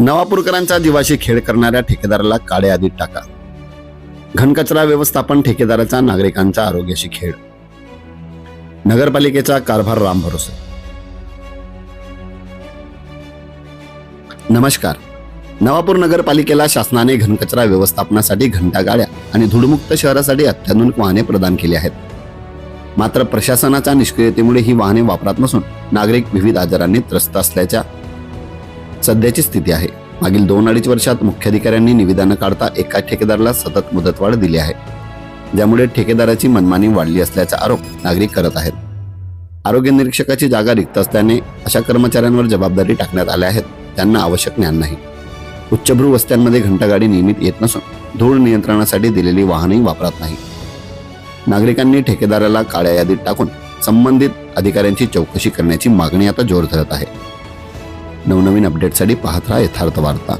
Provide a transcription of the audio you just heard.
नवापूरकरांचा जीवाशी खेळ करणाऱ्या ठेकेदाराला काळे आधीत टाका. घनकचरा व्यवस्थापन ठेकेदाराचा नागरिकांच्या आरोग्याशी खेळ. नगरपालिकेचा कारभार राम भरोसे. नमस्कार. नवापूर नगरपालिकेला शासनाने घनकचरा व्यवस्थापनासाठी घंटा गाड्या आणि धूळमुक्त शहरासाठी अत्याधुनिक वाहने प्रदान केली आहेत. मात्र प्रशासनाच्या निष्क्रियतेमुळे ही वाहने वापरात नसून नागरिक विविध आजारांनी त्रस्त असल्याच्या सध्याची स्थिती आहे. मागील दोन अडीच वर्षात मुख्याधिकाऱ्यांनी निविदा न काढता एका ठेकेदाराला सतत मुदतवाढ दिली आहे. ज्यामुळे ठेकेदाराची मनमानी वाढली असल्याचा आरोप नागरिक करत आहेत. आरोग्य निरीक्षकाची जागा रिक्त असल्याने अशा कर्मचाऱ्यांवर जबाबदारी टाकण्यात आल्या आहेत. त्यांना आवश्यक ज्ञान नाही. उच्चभ्रू वस्त्यांमध्ये घंटागाडी नियमित येत नसून धूळ नियंत्रणासाठी दिलेली वाहनही वापरत नाही. नागरिकांनी ठेकेदाराला काळ्या यादीत टाकून संबंधित अधिकाऱ्यांची चौकशी करण्याची मागणी आता जोर धरत आहे. नवनवीन अपडेटसाठी पाहत राहा यथार्थ वार्ता.